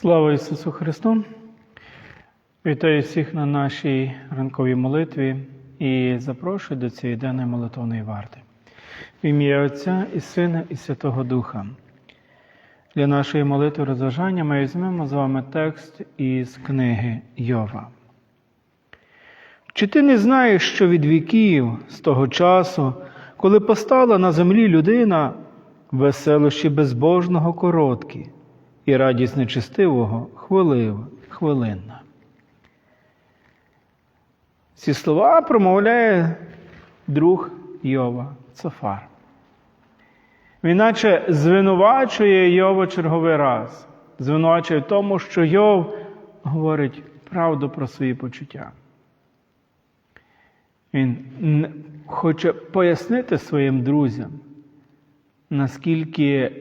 Слава Ісусу Христу! Вітаю всіх на нашій ранковій молитві і запрошую до цієї денної молитовної варти. В ім'я Отця і Сина, і Святого Духа. Для нашої молитви розважання ми візьмемо з вами текст із книги Йова. Чи ти не знаєш, що від віків з того часу, коли постала на землі людина, веселощі безбожного короткі, і радість нечистивого хвилива, хвилинна. Ці слова промовляє друг Йова Цофар. Він наче звинувачує Йова черговий раз, звинувачує в тому, що Йов говорить правду про свої почуття. Він хоче пояснити своїм друзям, наскільки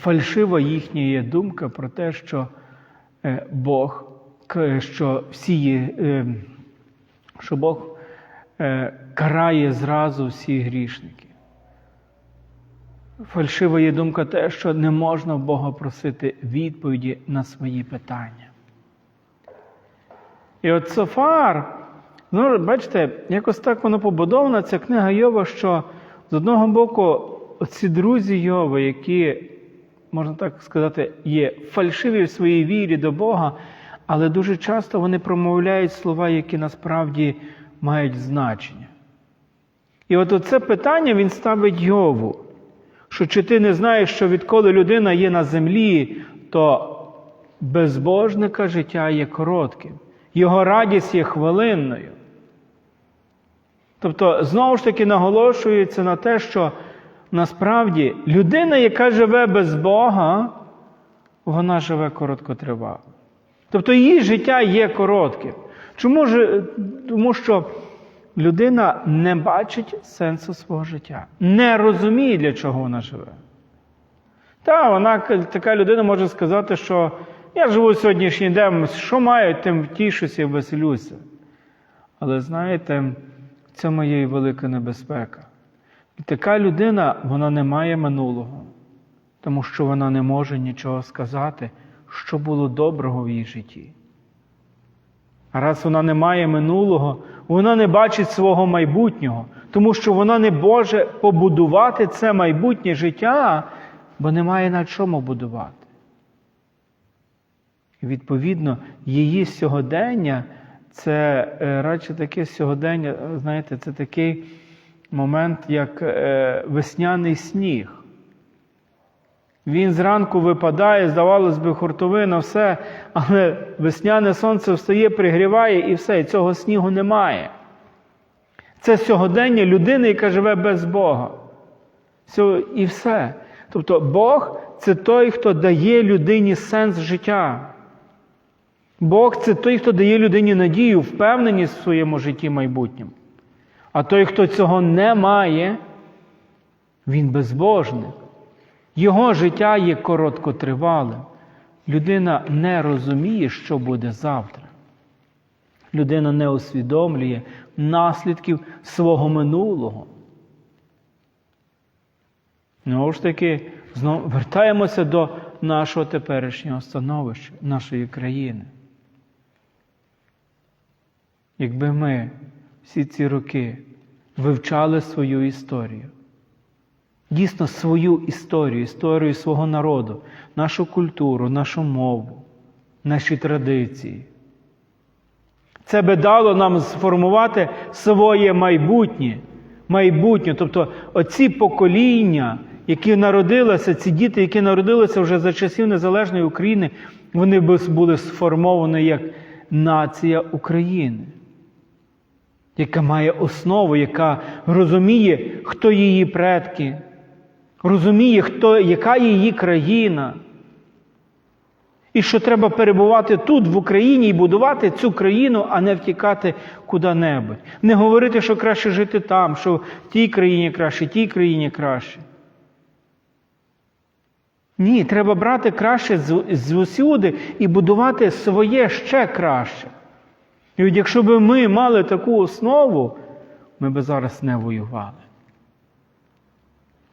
фальшива їхня є думка про те, що Бог, що всі є, що Бог карає зразу всіх грішників. Фальшива є думка те, що не можна Бога просити відповіді на свої питання. І от Софар, ну, бачите, якось так воно побудована, ця книга Йова, що з одного боку оці друзі Йови, які, можна так сказати, є фальшиві в своїй вірі до Бога, але дуже часто вони промовляють слова, які насправді мають значення. І от це питання він ставить Йову, що чи ти не знаєш, що відколи людина є на землі, то безбожника життя є коротким, його радість є хвилинною. Тобто, знову ж таки наголошується на те, що насправді людина, яка живе без Бога, вона живе короткотривало. Тобто її життя є коротким. Чому ж? Тому що людина не бачить сенсу свого життя, не розуміє, для чого вона живе. Та, вона така людина може сказати, що я живу сьогоднішній день, що маю, тим втішуся і веселюся. Але знаєте, в цьому є і велика небезпека. І така людина, вона не має минулого, тому що вона не може нічого сказати, що було доброго в її житті. А раз вона не має минулого, вона не бачить свого майбутнього, тому що вона не може побудувати це майбутнє життя, бо не має на чому будувати. І відповідно, її сьогодення це радше таке сьогодення, знаєте, це такий момент, як весняний сніг. Він зранку випадає, здавалось би, хуртовина, все, але весняне сонце встає, пригріває і все, і цього снігу немає. Це сьогодення людини, яка живе без Бога. І все. Тобто Бог це той, хто дає людині сенс життя. Бог це той, хто дає людині надію, впевненість в своєму житті майбутньому. А той, хто цього не має, він безбожник. Його життя є короткотривалим. Людина не розуміє, що буде завтра. Людина не усвідомлює наслідків свого минулого. Знову ж таки, знову вертаємося до нашого теперішнього становища, нашої країни. Якби ми всі ці роки вивчали свою історію, дійсно свою історію, історію свого народу, нашу культуру, нашу мову, наші традиції. Це би дало нам сформувати своє майбутнє, майбутнє. Тобто оці покоління, які народилися, ці діти, які народилися вже за часів Незалежної України, вони б були сформовані як нація України, яка має основу, яка розуміє, хто її предки розуміє, хто, яка її країна. І що треба перебувати тут, в Україні, і будувати цю країну, а не втікати куди-небудь. Не говорити, що краще жити там, що в тій країні краще, тій країні краще. Ні, треба брати краще з, усюди і будувати своє ще краще. І от якщо б ми мали таку основу, ми б зараз не воювали.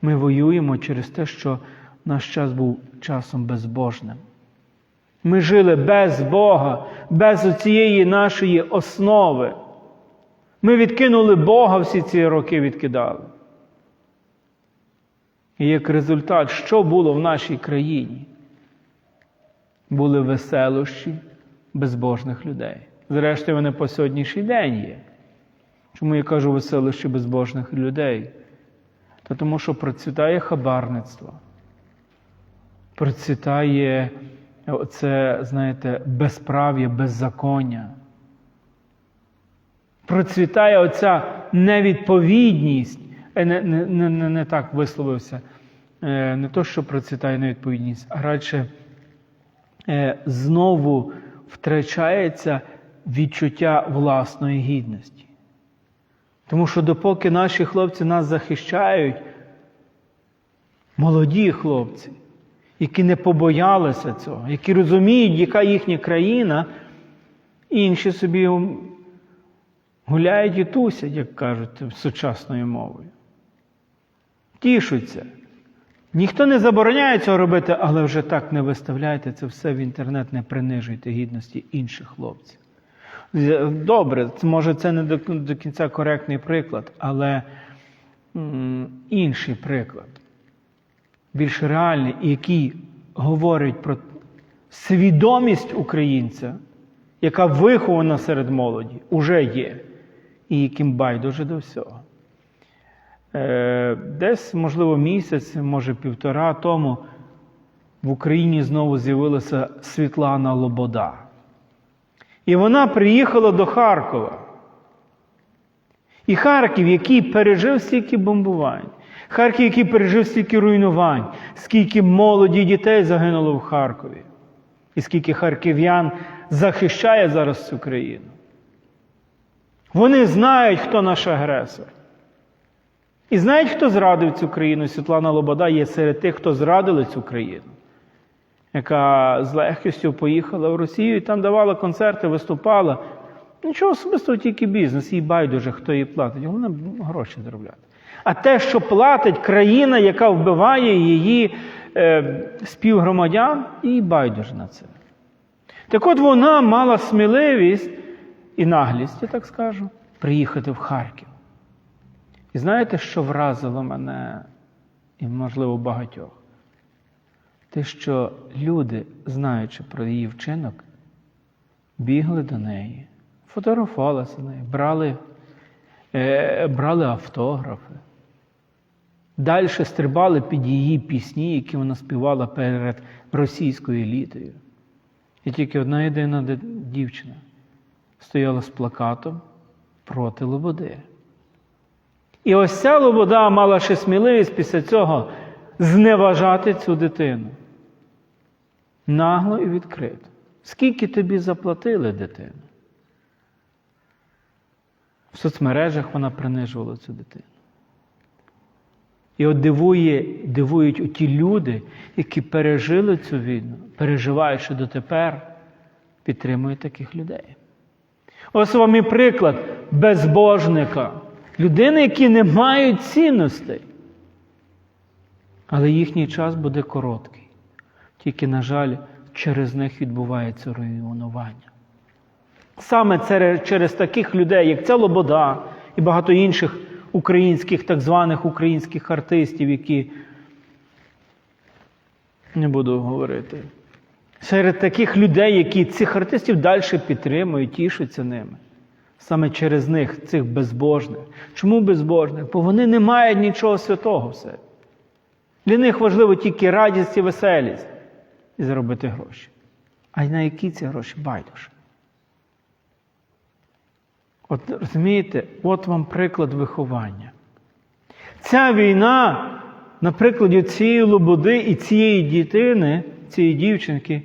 Ми воюємо через те, що наш час був часом безбожним. Ми жили без Бога, без цієї нашої основи. Ми відкинули Бога всі ці роки відкидали. І як результат, що було в нашій країні? Були веселощі безбожних людей. Зрештою, вони по сьогоднішній день є. Чому я кажу веселощі безбожних людей? Та тому що процвітає хабарництво, процвітає оце, знаєте, безправ'я, беззаконня. Процвітає оця невідповідність, Е, не, не, не, не, не так висловився, Е, не то, що процвітає невідповідність, а радше е, знову втрачається відчуття власної гідності. Тому що допоки наші хлопці нас захищають, молоді хлопці, які не побоялися цього, які розуміють, яка їхня країна, інші собі гуляють і тусять, як кажуть сучасною мовою. Тішуться. Ніхто не забороняє цього робити, але вже так не виставляйте це все в інтернет, не принижуйте гідності інших хлопців. Добре, може це не до, до кінця коректний приклад, але м, інший приклад, більш реальний, який говорить про свідомість українця, яка вихована серед молоді, уже є, і яким байдуже до всього. Е, Десь, можливо, місяць, може півтора тому в Україні знову з'явилася Світлана Лобода. І вона приїхала до Харкова. І Харків, який пережив стільки бомбувань, Харків, який пережив стільки руйнувань, скільки молоді дітей загинуло в Харкові, і скільки харків'ян захищає зараз цю країну. Вони знають, хто наш агресор. І знають, хто зрадив цю країну. Світлана Лобода є серед тих, хто зрадили цю країну, яка з легкістю поїхала в Росію і там давала концерти, виступала. Нічого особистого, тільки бізнес, їй байдуже, хто їй платить. Головне гроші заробляти. А те, що платить країна, яка вбиває її е, співгромадян, їй байдуже на це. Так от вона мала сміливість і наглість, я так скажу, приїхати в Харків. І знаєте, що вразило мене і, можливо, багатьох? Те, що люди, знаючи про її вчинок, бігли до неї, фотографувалися нею, брали, е, брали автографи, далі стрибали під її пісні, які вона співала перед російською елітою. І тільки одна єдина дівчина стояла з плакатом проти Лободи. І ось ця Лобода мала ще сміливість після цього зневажати цю дитину. Нагло і відкрито. Скільки тобі заплатили дитину? В соцмережах вона принижувала цю дитину. І от дивує, дивують оті люди, які пережили цю війну, переживаючи дотепер, підтримують таких людей. Ось вам і приклад безбожника, людини, які не мають цінностей. Але їхній час буде короткий. Тільки, на жаль, через них відбувається руйнування. Саме через таких людей, як ця Лобода і багато інших українських, так званих українських артистів, які не буду говорити. Серед таких людей, які цих артистів далі підтримують, тішуться ними. Саме через них, цих безбожних. Чому безбожних? Бо вони не мають нічого святого в себе. Для них важливо тільки радість і веселість і заробити гроші. А й на які ці гроші байдуже? От розумієте, от вам приклад виховання. Ця війна, на прикладі цієї лободи і цієї дітини, цієї дівчинки,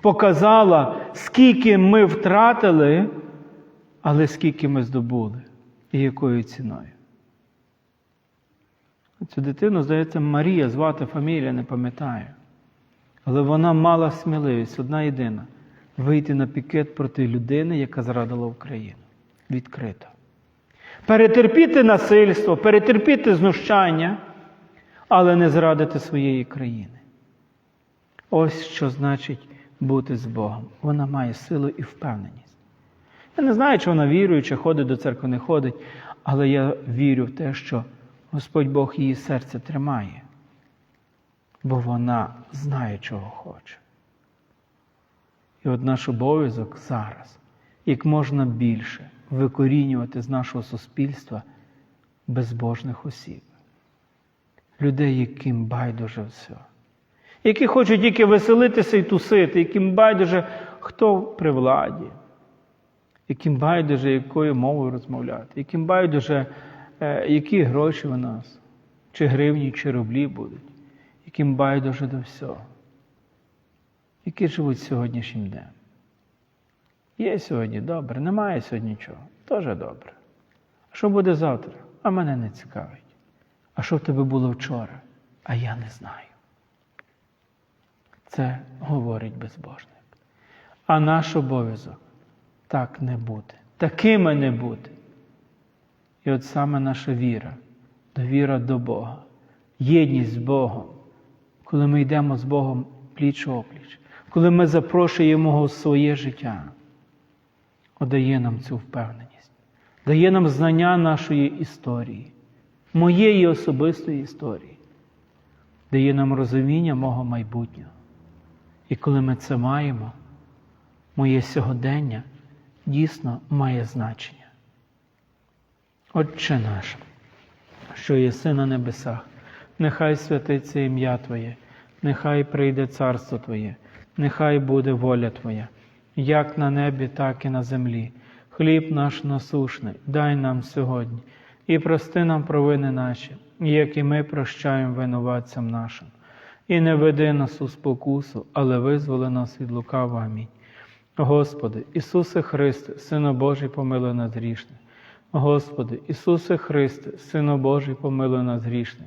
показала, скільки ми втратили, але скільки ми здобули і якою ціною. Цю дитину, здається, Марія звати фамілія, не пам'ятаю. Але вона мала сміливість, одна єдина, вийти на пікет проти людини, яка зрадила Україну. Відкрито. Перетерпіти насильство, перетерпіти знущання, але не зрадити своєї країни. Ось що значить бути з Богом. Вона має силу і впевненість. Я не знаю, чи вона віруюча, ходить до церкви, не ходить, але я вірю в те, що Господь Бог її серце тримає, бо вона знає, чого хоче. І от наш обов'язок зараз, як можна більше викорінювати з нашого суспільства безбожних осіб, людей, яким байдуже все, які хочуть тільки веселитися і тусити, яким байдуже хто при владі, яким байдуже, якою мовою розмовляти, яким байдуже, е, які гроші у нас, чи гривні, чи рублі будуть, яким байдуже до всього, які живуть сьогоднішнім днем. Є сьогодні добре, немає сьогодні нічого, теж добре. А що буде завтра? А мене не цікавить. А що в тебе було вчора? А я не знаю. Це говорить безбожник. А наш обов'язок так не бути, такими не бути. І от саме наша віра, довіра до Бога, єдність з Богом, коли ми йдемо з Богом пліч опліч, коли ми запрошуємо Його в своє життя, дає нам цю впевненість, дає нам знання нашої історії, моєї особистої історії, дає нам розуміння мого майбутнього. І коли ми це маємо, моє сьогодення дійсно має значення. Отче наш, що єси на небесах, нехай святиться ім'я Твоє, нехай прийде царство Твоє, нехай буде воля Твоя, як на небі, так і на землі. Хліб наш насушний, дай нам сьогодні, і прости нам провини наші, як і ми прощаємо винуватцям нашим. І не веди нас у спокусу, але визволи нас від лукавого. Амінь. Господи, Ісусе Христе, Сино Божий, помилуй нас грішне. Господи, Ісусе Христе, Сино Божий, помилуй нас грішне.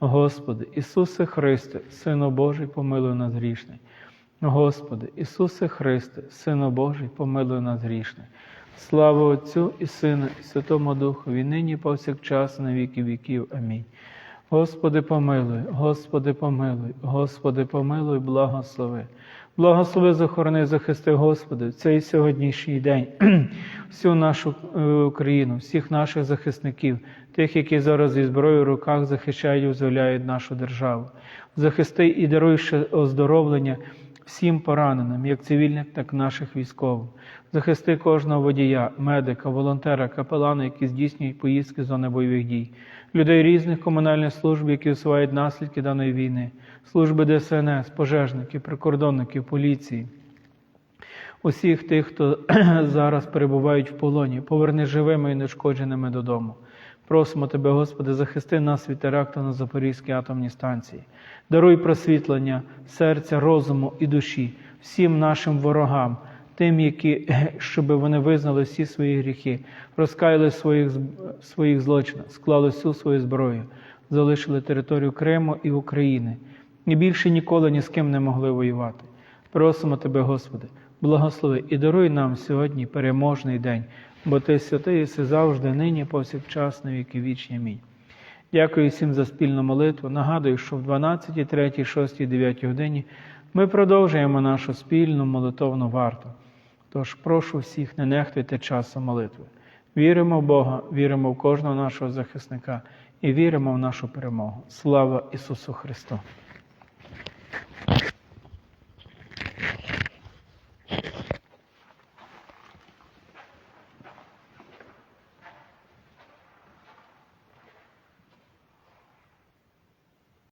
Господи, Ісусе Христе, Сино Божий, помилуй нас грішне. Господи, Ісусе Христе, Сино Божий, помилуй нас грішне. Слава Отцю і Сину, і Святому Духові, нині і повсякчас, на віки віків. Амінь. Господи, помилуй, Господи, помилуй, Господи, помилуй, благослови. Благослови, захорони, захисти, Господи, в цей сьогоднішній день, всю нашу е, Україну, всіх наших захисників, тих, які зараз зі зброєю в руках захищають і визволяють нашу державу. Захисти і даруй оздоровлення всім пораненим, як цивільних, так і наших військових. Захисти кожного водія, медика, волонтера, капелана, які здійснюють поїздки з зони бойових дій, людей різних комунальних служб, які усувають наслідки даної війни, служби ДСНС, пожежників, прикордонників, поліції. Усіх тих, хто зараз перебувають в полоні, поверни живими і нешкодженими додому. Просимо Тебе, Господи, захисти нас від теракту на Запорізькій атомній станції. Даруй просвітлення серця, розуму і душі всім нашим ворогам, тим, які, щоб вони визнали всі свої гріхи, розкаяли своїх, своїх злочинах, склали всю свою зброю, залишили територію Криму і України. І більше ніколи ні з ким не могли воювати. Просимо Тебе, Господи, благослови і даруй нам сьогодні переможний день, бо Ти святий єси завжди, нині, повсякчас, на віки вічні. Амінь. Дякую всім за спільну молитву. Нагадую, що в 12, 3, 6, 9 годині ми продовжуємо нашу спільну молитовну варту. Тож прошу всіх, не нехтуйте часу молитви. Віримо в Бога, віримо в кожного нашого захисника і віримо в нашу перемогу. Слава Ісусу Христу!